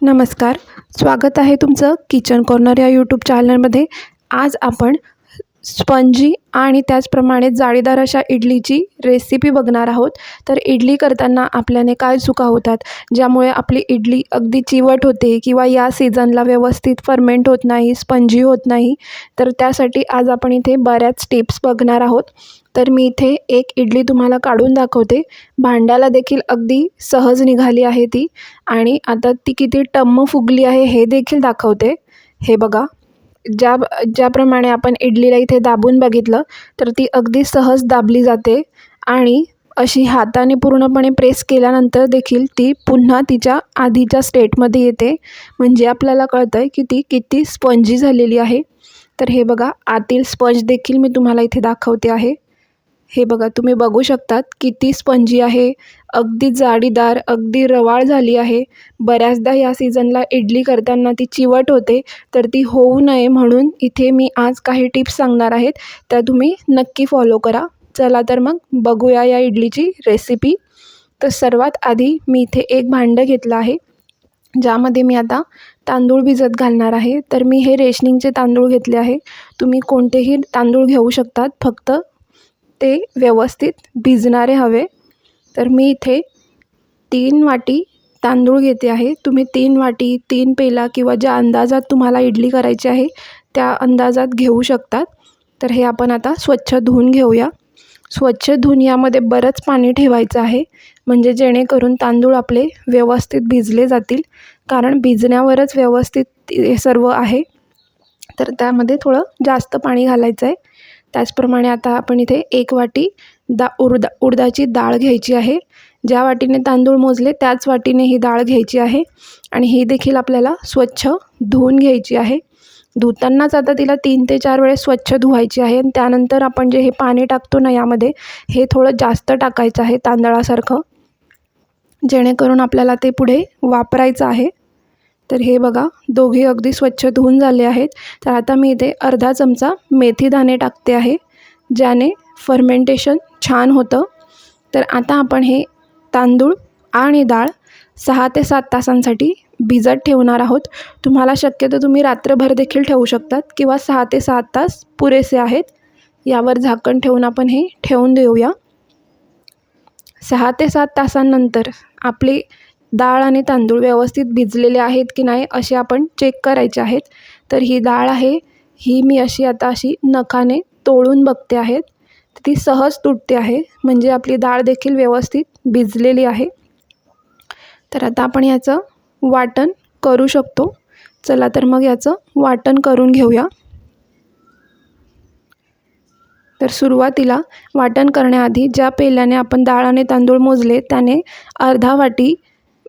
नमस्कार. स्वागत आहे तुमचं किचन कॉर्नर या यूट्यूब चॅनलमध्ये आज आपण स्पंजी आणि त्याचप्रमाणे जाळीदार अशा इडलीची रेसिपी बघणार आहोत. तर इडली करताना आपल्याने काय चुका होतात? ज्यामुळे आपली इडली अगदी चिवट होते किंवा या सीझनला व्यवस्थित फर्मेंट होत नाही स्पंजी होत नाही. तर त्यासाठी आज आपण इथे बऱ्याच टिप्स बघणार आहोत. तर मी इथे एक इडली तुम्हाला काढून दाखवते. भांड्याला देखील अगदी सहज निघाली आहे ती. आणि आता ती किती टम्म फुगली आहे हे देखील दाखवते. हे बघा. ज्या ज्याप्रमाणे आपण इडलीला इथे दाबून बघितलं तर ती अगदी सहज दाबली जाते आणि अशी हाताने पूर्णपणे प्रेस केल्यानंतर देखील ती पुन्हा तिच्या आधीच्या स्टेटमध्ये येते. म्हणजे आपल्याला कळतं आहे की ती किती स्पंजी झालेली आहे. तर हे बघा आतील स्पंज देखील मी तुम्हाला इथे दाखवते आहे. हे बघा तुम्ही बघू शकतात किती स्पंजी आहे. अगदी जाडीदार अगदी रवाळ झाली आहे. बऱ्याचदा या सीझनला इडली करताना ती चिवट होते तर ती होऊ नये म्हणून इथे मी आज काही टिप्स सांगणार आहेत. त्या तुम्ही नक्की फॉलो करा. चला तर मग बघूया या इडलीची रेसिपी तर सर्वात आधी मी इथे एक भांडं घेतलं आहे ज्यामध्ये मी आता तांदूळ भिजत घालणार आहे. तर मी हे रेशनिंगचे तांदूळ घेतले आहे. तुम्ही कोणतेही तांदूळ घेऊ शकतात फक्त ते व्यवस्थित भिजणारे हवे. तर मी इथे तीन वाटी तांदूळ घेते आहे. तुम्ही तीन वाटी तीन पेला किंवा ज्या अंदाजात तुम्हाला इडली करायची आहे त्या अंदाजात घेऊ शकतात. तर हे आपण आता स्वच्छ धुवून घेऊया. स्वच्छ धुवून यामध्ये बरंच पाणी ठेवायचं आहे म्हणजे जेणेकरून तांदूळ आपले व्यवस्थित भिजले जातील. कारण भिजण्यावरच व्यवस्थित हे सर्व आहे. तर त्यामध्ये थोडं जास्त पाणी घालायचं आहे. त्याचप्रमाणे आता आपण इथे एक वाटी दा उडदा उडदाची डाळ घ्यायची आहे. ज्या वाटीने तांदूळ मोजले त्याच वाटीने ही डाळ घ्यायची आहे. आणि ही देखील आपल्याला स्वच्छ धुवून घ्यायची आहे. धुतानाच आता तिला तीन ते चार वेळेस स्वच्छ धुवायची आहे. आणि त्यानंतर आपण जे हे पाणी टाकतो ना यामध्ये हे थोडं जास्त टाकायचं आहे तांदळासारखं. जेणेकरून आपल्याला ते पुढे वापरायचं आहे. तर हे बघा दोघे अगदी स्वच्छ धुवून झाले आहेत. तर आता मी इथे अर्धा चमचा मेथी दाणे टाकते आहे ज्याने फर्मेंटेशन छान होतं. तर आता आपण हे तांदूळ आणि डाळ सहा ते सात तासांसाठी भिजत ठेवणार आहोत. तुम्हाला शक्यतो तुम्ही रात्रभर देखील ठेवू शकतात किंवा सहा ते सात तास पुरेसे आहेत. यावर झाकण ठेवून आपण हे ठेवून देऊया. सहा ते सात तासांनंतर आपली डाळ आणि तांदूळ व्यवस्थित भिजलेले आहेत की नाही असे आपण चेक करायचे आहेत. तर ही डाळ आहे. ही मी अशी आता अशी नखाने तोळून बघते आहेत. ती सहज तुटते आहे. म्हणजे आपली डाळ देखील व्यवस्थित भिजलेली आहे. तर आता आपण याचं वाटण करू शकतो. चला तर मग याचं वाटण करून घेऊया. तर सुरुवातीला वाटण करण्याआधी ज्या पेल्याने आपण डाळ आणि तांदूळ मोजले त्याने अर्धा वाटी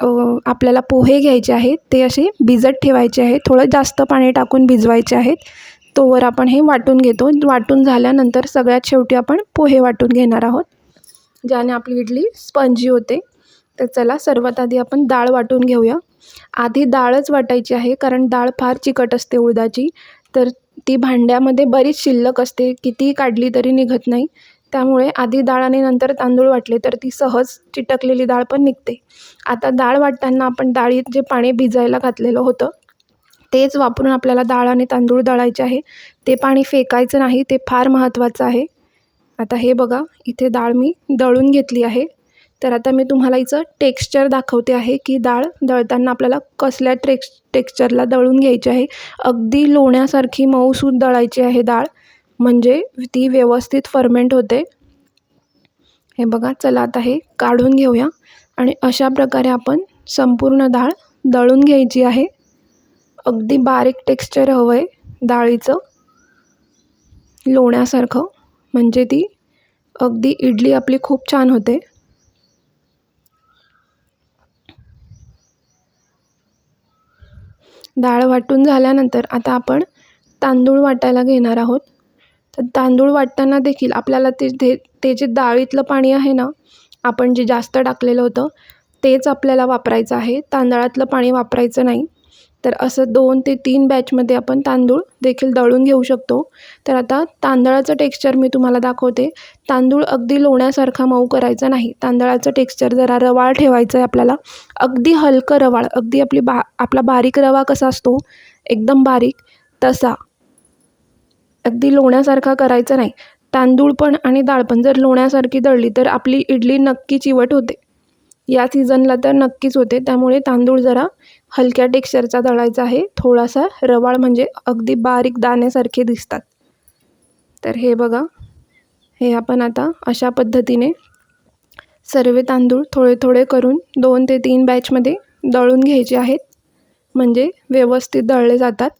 आपल्याला पोहे घ्यायचे आहेत ते असे भिजत ठेवायचे आहेत थोडं जास्त पाणी टाकून भिजवायचे आहेत. तोवर आपण हे वाटून घेतो. वाटून झाल्यानंतर सगळ्यात शेवटी आपण पोहे वाटून घेणार आहोत. ज्याने आपली इडली स्पंजी होते. तर चला सर्वात आधी आपण डाळ वाटून घेऊया. आधी डाळच वाटायची आहे कारण डाळ फार चिकट असते उडदाची. तर ती भांड्यामध्ये बरीच शिल्लक असते. कितीही काढली तरी निघत नाही. त्यामुळे आधी डाळ आणि नंतर तांदूळ वाटले तर ती सहज चिटकलेली डाळ पण निघते. आता डाळ वाटताना आपण डाळीत जे पाणी भिजायला घातलेलं होतं तेच वापरून आपल्याला डाळ आणि तांदूळ दळायचे आहे. ते पाणी फेकायचं नाही ते फार महत्त्वाचं आहे. आता हे बघा इथे डाळ मी दळून घेतली आहे. तर आता मी तुम्हाला हिचं टेक्स्चर दाखवते आहे की डाळ दळताना आपल्याला कसल्या ट्रेक्स टेक्स्चरला दळून घ्यायची आहे. अगदी लोण्यासारखी मऊसूद दळायची आहे डाळ. म्हणजे ती व्यवस्थित फर्मेंट होते. हे बघा चला आता हे काढून घेऊया. आणि अशा प्रकारे आपण संपूर्ण डाळ दळून घ्यायची आहे. अगदी बारीक टेक्स्चर हवं आहे डाळीचं. लोण्यासारखं. म्हणजे ती अगदी इडली आपली खूप छान होते. डाळ वाटून झाल्यानंतर आता आपण तांदूळ वाटायला घेणार आहोत. तर तांदूळ वाटताना देखील आपल्याला ते ते ते जे डाळीतलं पाणी आहे ना आपण जे जास्त टाकलेलं होतं तेच आपल्याला वापरायचं आहे. तांदळातलं पाणी वापरायचं नाही. तर असं दोन ते तीन बॅचमध्ये आपण तांदूळ देखील दळून घेऊ शकतो. तर आता तांदळाचं टेक्स्चर मी तुम्हाला दाखवते. तांदूळ अगदी लोण्यासारखा मऊ करायचा नाही. तांदळाचं टेक्स्चर जरा रवाळ ठेवायचं आहे आपल्याला. अगदी हलकं रवाळ अगदी आपली बा आपला बारीक रवा कसा असतो एकदम बारीक तसा. अगदी लोण्यासारखा करायचा नाही. तांदूळ पण आणि डाळ पण जर लोण्यासारखी दळली तर आपली इडली नक्की चिवट होते. या सीझनला तर नक्कीच होते. त्यामुळे तांदूळ जरा हलक्या टेक्स्चरचा दळायचा आहे. थोडासा रवाळ म्हणजे अगदी बारीक दाण्यासारखे दिसतात. तर हे बघा. हे आपण आता अशा पद्धतीने सर्व तांदूळ थोडे थोडे करून दोन ते तीन बॅचमध्ये दळून घ्यायचे आहेत. म्हणजे व्यवस्थित दळले जातात.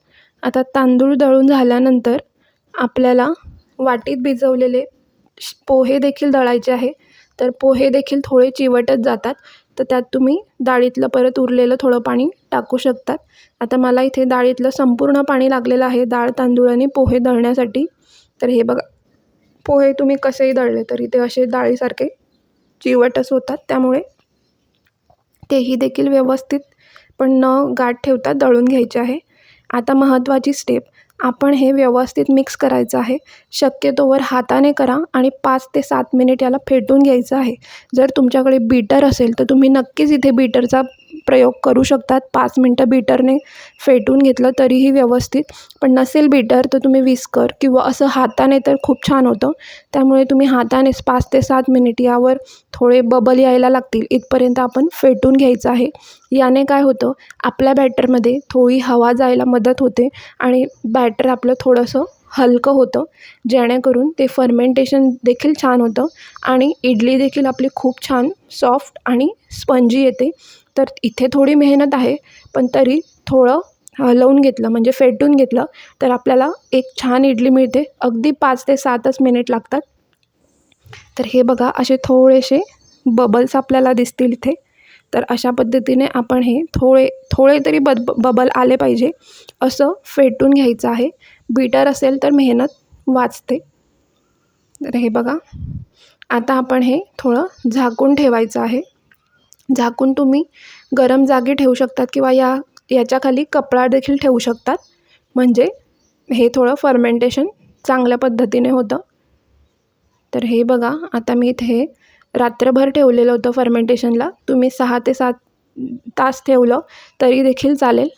आता तांदूळ दळून झाल्यानंतर आपल्याला वाटीत भिजवलेले श- पोहे देखील दळायचे आहे. तर पोहे देखील थोडे चिवटच जातात. तर त्यात तुम्ही डाळीतलं परत उरलेलं थोडं पाणी टाकू शकतात. आता मला इथे डाळीतलं संपूर्ण पाणी लागलेलं आहे. डाळ तांदूळ आणि पोहे दळण्यासाठी. तर हे बघा पोहे तुम्ही कसेही दळले तरी ते असे डाळीसारखे चिवटच होतात. त्यामुळे तेही देखील व्यवस्थित पण न गाठ ठेवता दळून घ्यायचे आहे. आता महत्त्वाची स्टेप आपण हे व्यवस्थित मिक्स करायचं आहे. शक्यतोवर हाताने करा आणि पाच ते सात मिनिट याला फेटून घ्यायचं आहे. जर तुमच्याकडे बीटर असेल तर तुम्ही नक्कीच इथे बीटरचा प्रयोग करू शकतात. पाच मिनटं बीटरने फेटून घेतलं तरीही व्यवस्थित. पण नसेल बीटर तर तुम्ही विस्कर किंवा असं हाताने तर खूप छान होतं. त्यामुळे तुम्ही हातानेच पाच ते सात मिनिट यावर थोडे बबल यायला लागतील. इथपर्यंत आपण फेटून घ्यायचं आहे. याने काय होतं? आपल्या बॅटरमध्ये थोडी हवा जायला मदत होते आणि बॅटर आपलं थोडंसं हलकं होतं. जेणेकरून ते फर्मेंटेशन देखील छान होतं आणि इडली देखील आपली खूप छान सॉफ्ट आणि स्पंजी येते. तर इथे थोडी मेहनत आहे पण तरी थोडं हलवून घेतलं म्हणजे फेटून घेतलं तर आपल्याला एक छान इडली मिळते. अगदी पाच ते सातच मिनिट लागतात. तर हे बघा असे थोडेसे बबल्स आपल्याला दिसतील इथे. तर अशा पद्धतीने आपण हे थोडे थोडे तरी बद बबल आले पाहिजे. असं फेटून घ्यायचं आहे. बीटर असेल तर मेहनत वाचते. तर हे बघा. आता आपण हे थोडं झाकून ठेवायचं आहे. झाकून तुम्ही गरम जागी ठेवू शकतात किंवा या याच्याखाली कपडा देखील ठेवू शकतात. म्हणजे हे थोडं फर्मेंटेशन चांगल्या पद्धतीने होतं. तर हे बघा. आता मी इथे रात्रभर ठेवलेलं होतं फर्मेंटेशनला तुम्ही सहा ते सात तास ठेवलं तरी देखील चालेल.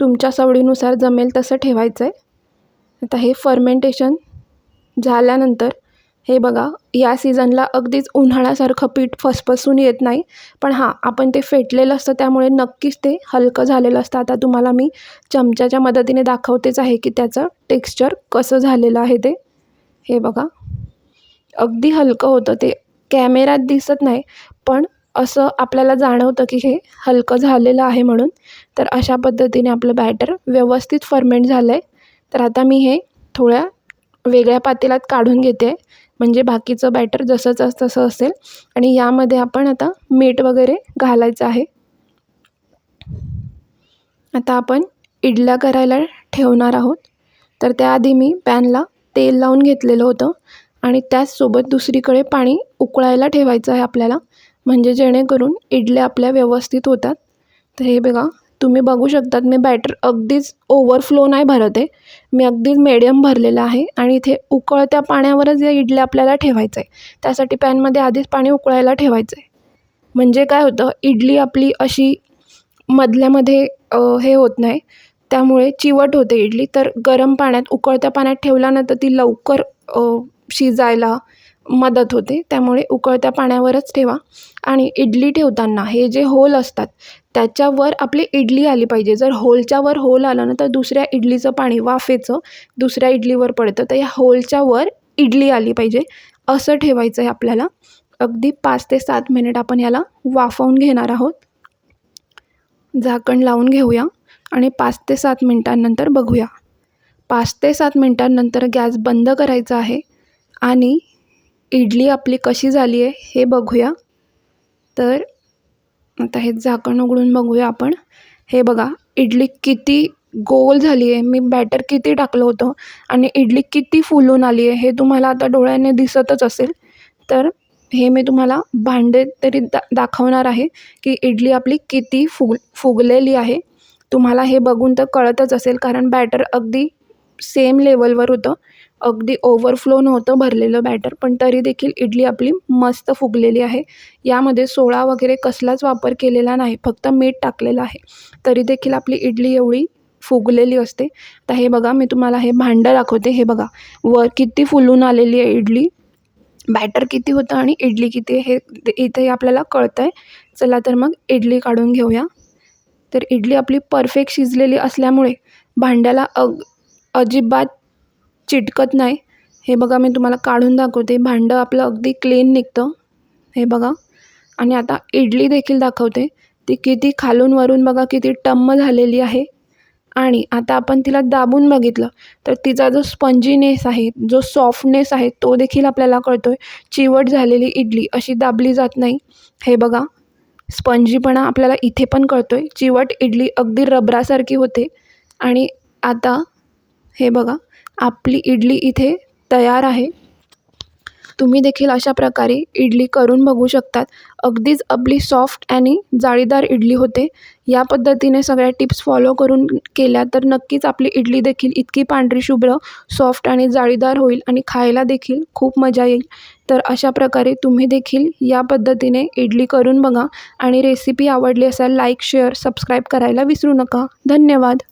तुमच्या सवडीनुसार जमेल तसं ठेवायचं आहे आता हे फर्मेंटेशन झाल्यानंतर हे बघा या सीझनला अगदीच उन्हाळ्यासारखं पीठ फसफसून येत नाही. पण हां आपण ते फेटलेलं असतं त्यामुळे नक्कीच ते हलकं झालेलं असतं. आता तुम्हाला मी चमच्याच्या मदतीने दाखवतेच आहे की त्याचं टेक्स्चर कसं झालेलं आहे ते. हे बघा. अगदी हलकं होतं ते. कॅमेऱ्यात दिसत नाही. पण असं आपल्याला जाणवतं की हे हलकं झालेलं आहे म्हणून. तर अशा पद्धतीने आपलं बॅटर व्यवस्थित फर्मेंट झालं आहे तर आता मी हे थोड्या वेगळ्या पातेल्यात काढून घेते. म्हणजे बाकीचं बॅटर जसंच तसं असेल. आणि यामध्ये आपण आता मीठ वगैरे घालायचं आहे. आता आपण इडल्या करायला ठेवणार आहोत. तर त्याआधी मी पॅनला तेल लावून घेतलेलं होतं. आणि त्याचसोबत दुसरीकडे पाणी उकळायला ठेवायचं आहे आपल्याला. म्हणजे जेणेकरून इडल्या आपल्या व्यवस्थित होतात. तर हे बघा तुम्ही बघू शकतात मी बॅटर अगदीच ओव्हरफ्लो नाही भरत आहे. मी अगदीच मिडियम भरलेलं आहे आणि इथे उकळत्या पाण्यावरच या इडल्या आपल्याला ठेवायचं आहे. त्यासाठी पॅनमध्ये आधीच पाणी उकळायला ठेवायचं आहे. म्हणजे काय होतं इडली आपली अशी मधल्यामध्ये हे होत नाही. त्यामुळे चिवट होते इडली. तर गरम पाण्यात उकळत्या पाण्यात ठेवल्यानंतर ती लवकर शिजायला मदत होते. त्यामुळे उकळत्या पाण्यावरच ठेवा. आणि इडली ठेवताना हे जे होल असतात त्याच्यावर आपली इडली आली पाहिजे. जर होलच्या वर होल आलं ना तर दुसऱ्या इडलीचं पाणी वाफेचं दुसऱ्या इडलीवर पडतं. तर या होलच्या वर इडली आली पाहिजे. असं ठेवायचं आहे आपल्याला. अगदी पाच ते सात मिनिट आपण याला वाफवून घेणार आहोत. झाकण लावून घेऊया आणि पाच ते सात मिनटांनंतर बघूया. पाच ते सात मिनटांनंतर गॅस बंद करायचा आहे. आणि इडली आपली कशी झाली आहे हे बघूया. तर आता हे झाकण उघडून बघूया आपण. हे बघा इडली किती गोल झाली आहे. मी बॅटर किती टाकलं होतं आणि इडली किती फुलून आली आहे हे तुम्हाला आता डोळ्याने दिसतच असेल. तर हे मी तुम्हाला भांडे तरी दा दाखवणार आहे की इडली आपली किती फुग फुगलेली आहे. तुम्हाला हे बघून तर कळतच असेल कारण बॅटर अगदी सेम लेवलवर होतं. अगदी ओव्हरफ्लो नव्हतं भरलेलं बॅटर पण तरी देखील इडली आपली मस्त फुगलेली आहे. यामध्ये सोळा वगैरे कसलाच वापर केलेला नाही फक्त मीठ टाकलेलं आहे. तरी देखील आपली इडली एवढी फुगलेली असते. तर हे बघा मी तुम्हाला हे भांडं दाखवते. हे बघा वर किती फुलून आलेली आहे इडली. बॅटर किती होतं आणि इडली किती आहे हे इथे आपल्याला कळतं आहे चला तर मग इडली काढून घेऊया. तर इडली आपली परफेक्ट शिजलेली असल्यामुळे भांड्याला अग अजिबात चिटकत नाही. हे बघा मी तुम्हाला काढून दाखवते. भांडं आपलं अगदी क्लीन निघतं. हे बघा. आणि आता इडली देखील दाखवते. ती किती खालून वरून बघा किती टम्म झालेली आहे. आणि आता आपण तिला दाबून बघितलं तर तिचा जो स्पंजीनेस आहे जो सॉफ्टनेस आहे तो देखील आपल्याला कळतो आहे चिवट झालेली इडली अशी दाबली जात नाही. हे बघा. स्पंजीपणा आपल्याला इथे पण कळतो आहे चिवट इडली अगदी रबरासारखी होते. आणि आता हे बघा. आपली इडली इथे तयार आहे. तुम्ही देखील अशा प्रकारे इडली करून बघू शकतात. अगदीच आपली सॉफ्ट आणि जाळीदार इडली होते. या पद्धतीने सगळ्या टिप्स फॉलो करून केल्या तर नक्कीच आपली इडली देखील इतकी पांढरी शुभ्र सॉफ्ट आणि जाळीदार होईल आणि खायला देखील खूप मजा येईल. तर अशा प्रकारे तुम्ही देखील या पद्धतीने इडली करून बघा आणि रेसिपी आवडली असेल लाईक शेअर सबस्क्राईब करायला विसरू नका. धन्यवाद.